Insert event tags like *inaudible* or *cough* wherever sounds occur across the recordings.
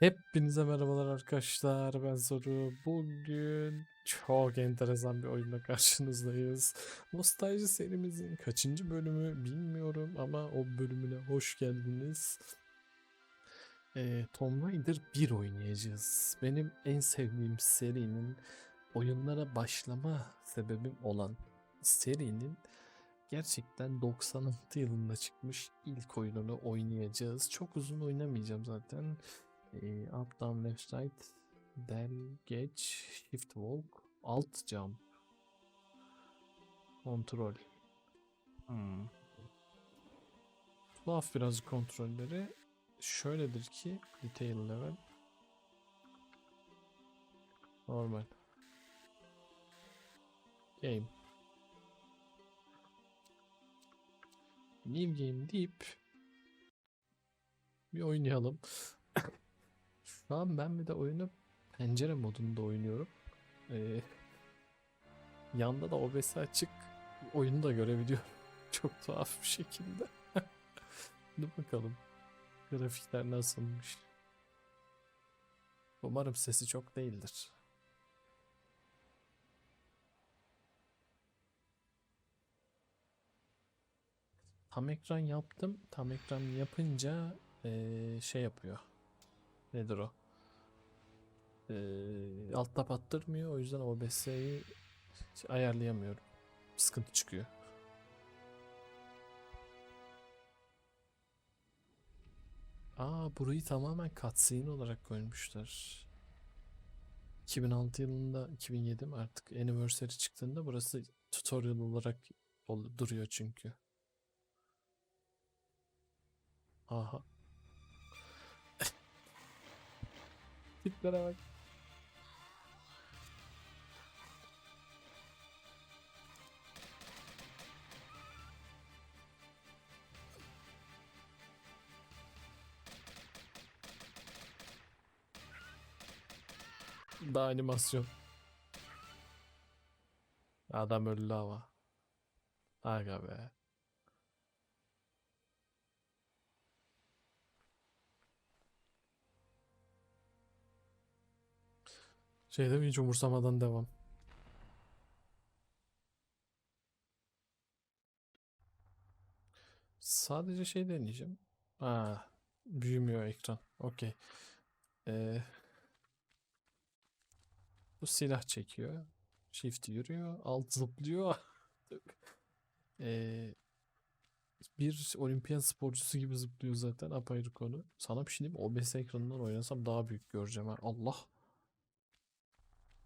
Hepinize merhabalar arkadaşlar. Ben Zoru. Bugün çok enteresan bir oyunla karşınızdayız. Nostalji serimizin kaçıncı bölümü bilmiyorum ama o bölümüne hoş geldiniz. Ee, Tomb Raider 1 oynayacağız. Benim en sevdiğim serinin oyunlara başlama sebebim olan serinin gerçekten 96 yılında çıkmış ilk oyununu oynayacağız. Çok uzun oynamayacağım zaten. Ee, up, down, left, right, del, geç, shift walk, alt jump, kontrol. Hmm. Tuhaf biraz kontrolleri. Şöyledir ki detail level normal. Game. New game deyip bir oynayalım. Şu an ben bir de oyunu pencere modunda oynuyorum. Ee, yanda da OBS açık oyunu da görebiliyorum. *laughs* Çok tuhaf bir şekilde. *laughs* Dur bakalım. Grafikler nasılmış. Umarım sesi çok değildir. Tam ekran yaptım. Tam ekran yapınca ee, şey yapıyor. Nedir o? Ee, alt tab attırmıyor. O yüzden OBS'yi ayarlayamıyorum. Sıkıntı çıkıyor. Aa burayı tamamen cutscene olarak koymuşlar. 2006 yılında 2007 mi artık anniversary çıktığında burası tutorial olarak ol- duruyor çünkü. Aha. *laughs* Tiplere bak. Daha animasyon. Adam öldü ama. Aga be. Şeyde mi hiç umursamadan devam. Sadece şey deneyeceğim. Ha, büyümüyor ekran. Okey. Ee, bu silah çekiyor. Shift yürüyor. Alt zıplıyor. *laughs* Ee, bir olimpiyat sporcusu gibi zıplıyor zaten apayrı konu. Sana bir şey diyeyim? OBS ekranından oynasam daha büyük göreceğim ha. Allah.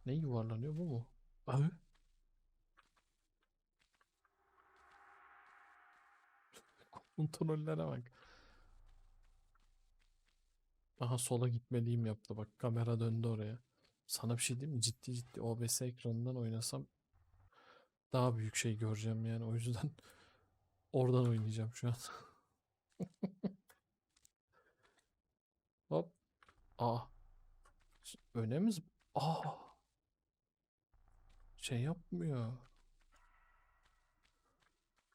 Ne yuvarlanıyor bu mu? Abi. *laughs* Kontrollere bak. Aha sola gitmeliyim yaptı bak kamera döndü oraya. Sana bir şey diyeyim mi? Ciddi ciddi OBS ekranından oynasam daha büyük şey göreceğim yani o yüzden *laughs* oradan oynayacağım şu an. *laughs* Hop. Aa. Öne mi? Aa. Şey yapmıyor.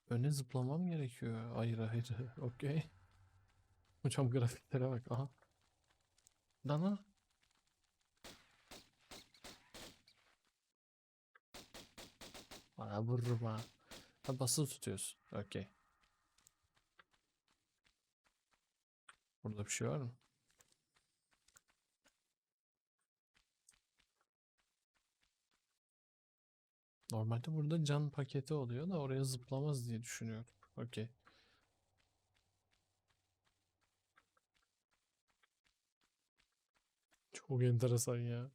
Öne zıplamam gerekiyor. Ayrı ayrı. *laughs* Okey. Hocam grafiklere bak. Aha. Dana. Bana vururum ha. Ha basılı tutuyorsun. Okey. Burada bir şey var mı? Normalde burada can paketi oluyor da oraya zıplamaz diye düşünüyorum. Okey. Çok enteresan ya.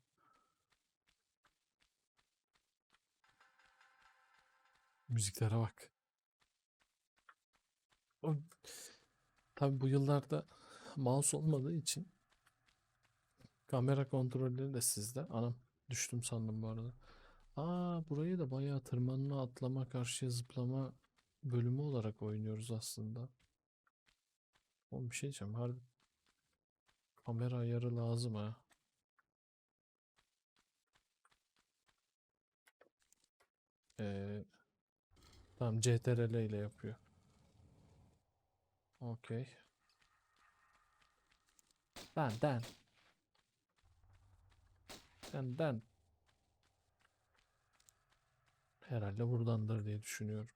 Müziklere bak. Tabii bu yıllarda mouse olmadığı için kamera kontrolleri de sizde. Anam düştüm sandım bu arada. Aa burayı da bayağı tırmanma, atlama, karşıya zıplama bölümü olarak oynuyoruz aslında. Oğlum bir şey diyeceğim. Harbi kamera ayarı lazım ha. Ee, tamam CTRL ile yapıyor. Okey. Dan dan. Senden. Herhalde buradandır diye düşünüyorum.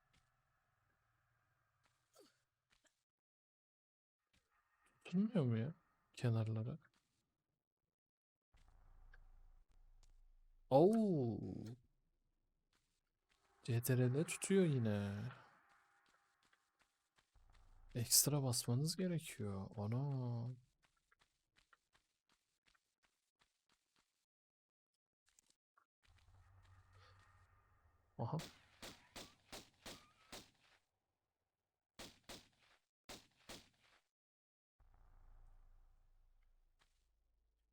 Tutulmuyor mu ya kenarlara? Oo. CTRL tutuyor yine. Ekstra basmanız gerekiyor. Ana. Aha.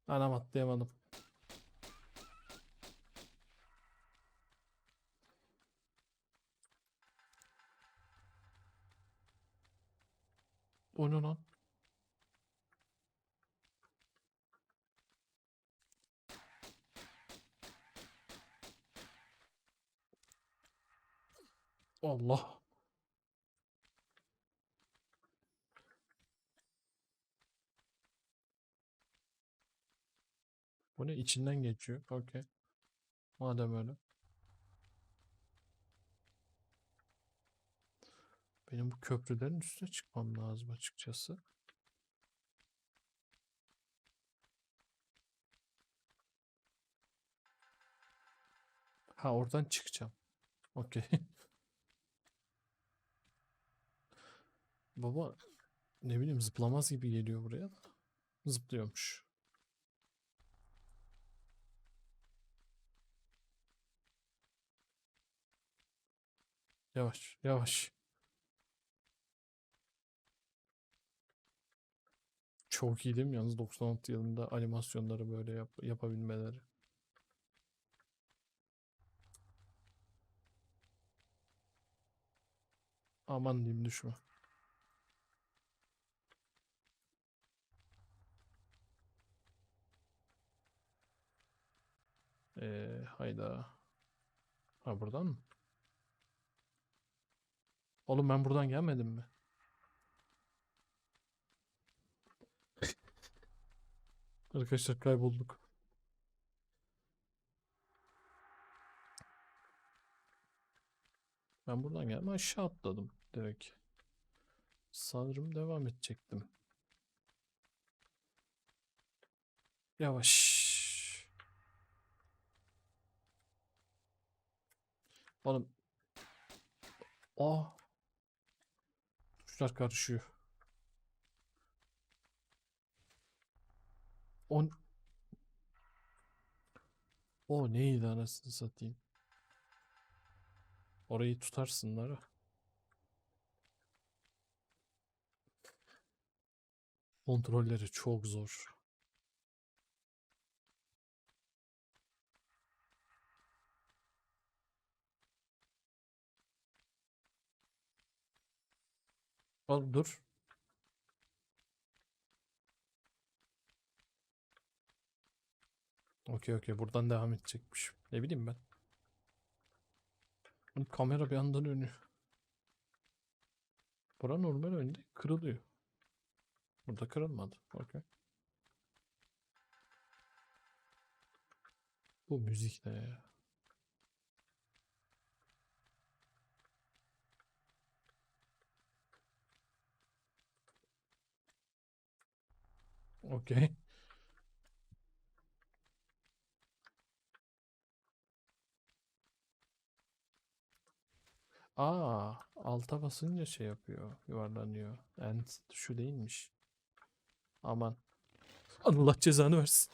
Anam atlayamadım. O ne lan? Allah. Bu ne? İçinden geçiyor. Okey. Madem öyle. Benim bu köprülerin üstüne çıkmam lazım açıkçası. Ha oradan çıkacağım. Okey. *laughs* Baba ne bileyim zıplamaz gibi geliyor buraya. Zıplıyormuş. Yavaş, yavaş. Çok iyi değil mi? Yalnız 96 yılında animasyonları böyle yap- yapabilmeleri. Aman diyeyim düşme. Ee, hayda. Ha buradan mı? Oğlum ben buradan gelmedim mi? Arkadaşlar kaybolduk. Ben buradan geldim aşağı atladım direkt. Sanırım devam edecektim. Yavaş. Oğlum. Aa. Tuşlar karışıyor. On. O neydi anasını satayım. Orayı tutarsınlar. Kontrolleri çok zor. Al dur. Okey okey buradan devam edecekmiş. Ne bileyim ben. Kamera bir anda dönüyor. Bura normal önde kırılıyor. Burada kırılmadı. Okey. Bu müzik ne ya? Okey. Aa, alta basınca şey yapıyor, yuvarlanıyor. End tuşu değilmiş. Aman. Allah cezanı versin.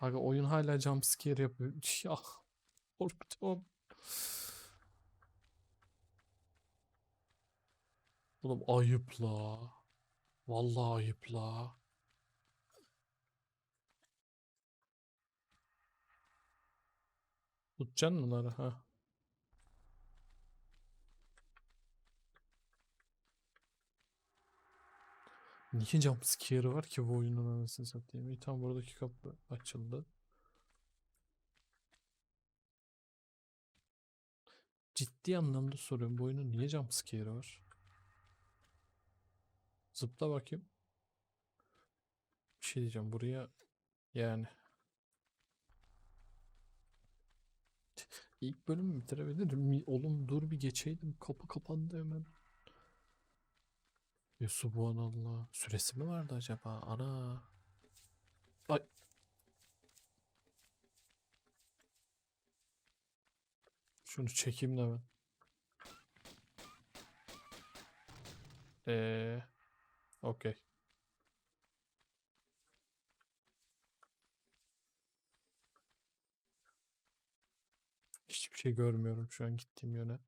Aga oyun hala jumpscare yapıyor. *laughs* Ya korktum. Oğlum ayıp la. Vallahi ayıp la. Tutacaksın bunları ha. Niye jumpscare var ki bu oyunun anasını satayım? İyi tamam buradaki kapı açıldı. Ciddi anlamda soruyorum bu oyunun niye jumpscare var? Zıpla bakayım. şey diyeceğim buraya yani ilk bölümü bitirebilirim. Oğlum dur bir geçeydim. Kapı kapandı hemen. Ya subhanallah. Süresi mi vardı acaba? Ana. Ay. Şunu çekeyim de ben. Eee. Okey. Hiçbir şey görmüyorum şu an gittiğim yöne.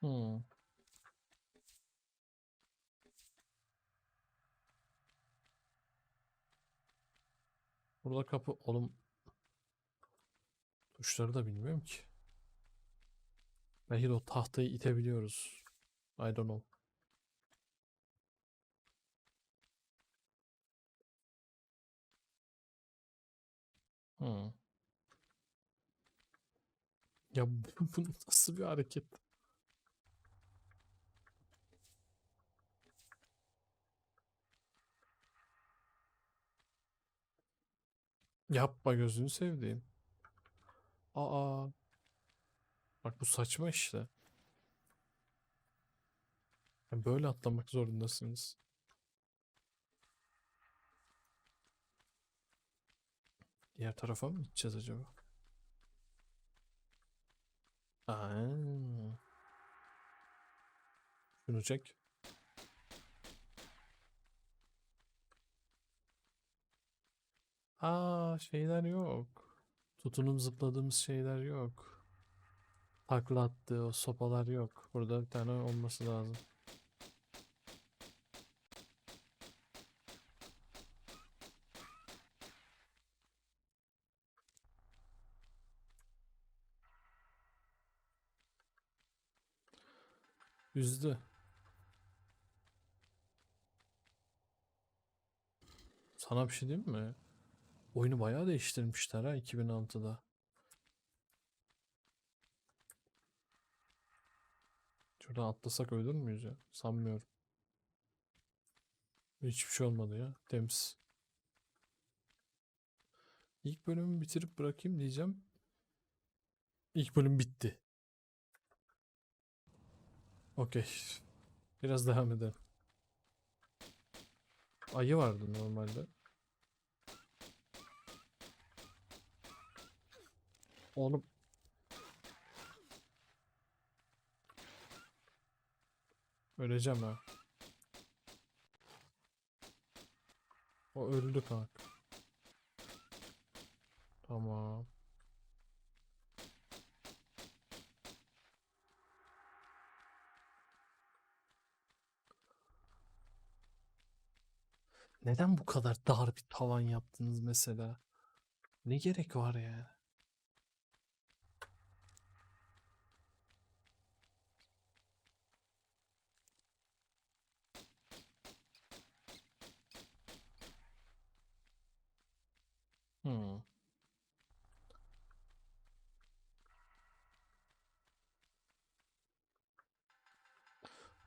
Hmm. Burada kapı oğlum tuşları da bilmiyorum ki. Belki de o tahtayı itebiliyoruz. I don't know. Hmm. Ya bu, *laughs* bu nasıl bir hareket? Yapma gözünü sevdiğim. Aa. Bak bu saçma işte. Ya Böyle atlamak zorundasınız. Diğer tarafa mı gideceğiz acaba? Aa. Şunu çek. Aa şeyler yok. Tutunup zıpladığımız şeyler yok. Takla o sopalar yok. Burada bir tane olması lazım. Üzdü. Sana bir şey diyeyim mi? Oyunu bayağı değiştirmişler ha 2006'da. Şuradan atlasak ölür müyüz ya? Sanmıyorum. Hiçbir şey olmadı ya. Temiz. İlk bölümü bitirip bırakayım diyeceğim. İlk bölüm bitti. Okey. Biraz devam edelim. Ayı vardı normalde. Oğlum. Öleceğim ha. O öldü kanka. Tamam. Neden bu kadar dar bir tavan yaptınız mesela? Ne gerek var yani? Hmm.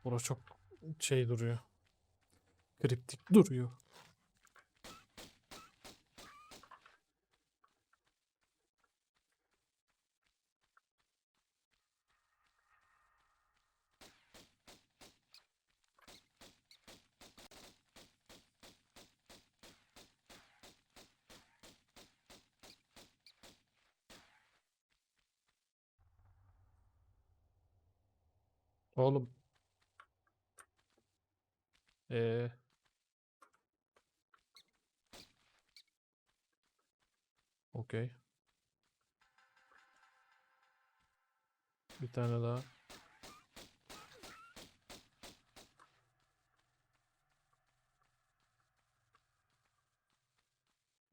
Bura çok şey duruyor. Kriptik duruyor. Oğlum. Ee. Okey. Bir tane daha.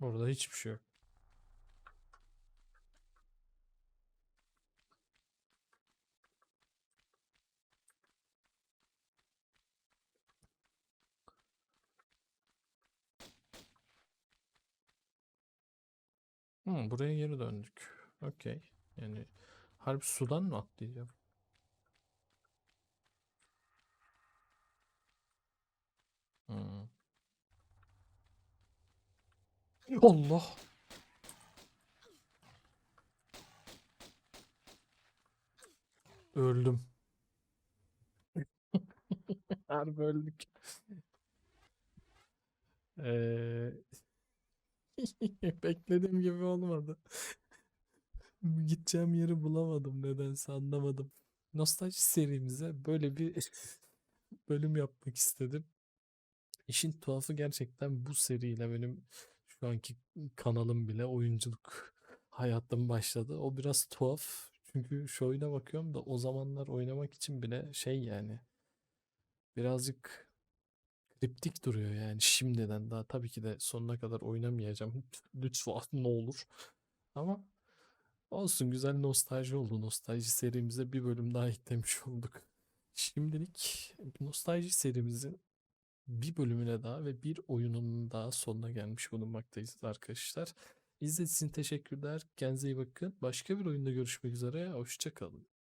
Orada hiçbir şey yok. Hı, buraya geri döndük. Okey. Yani harbi sudan mı atlayacağım? Hı. Allah! Öldüm. Harbi öldük. Ee, *laughs* beklediğim gibi olmadı. *laughs* Gideceğim yeri bulamadım nedense anlamadım. Nostalji serimize böyle bir *laughs* bölüm yapmak istedim. İşin tuhafı gerçekten bu seriyle benim şu anki kanalım bile oyunculuk hayatım başladı. O biraz tuhaf. Çünkü şu oyuna bakıyorum da o zamanlar oynamak için bile şey yani birazcık kriptik duruyor yani şimdiden daha tabii ki de sonuna kadar oynamayacağım. *laughs* Lütfen ne olur. Ama olsun güzel nostalji oldu. Nostalji serimize bir bölüm daha *laughs* eklemiş olduk. Şimdilik nostalji serimizin bir bölümüne daha ve bir oyunun daha sonuna gelmiş bulunmaktayız arkadaşlar. İzlediğiniz için teşekkürler. Kendinize iyi bakın. Başka bir oyunda görüşmek üzere. Hoşçakalın.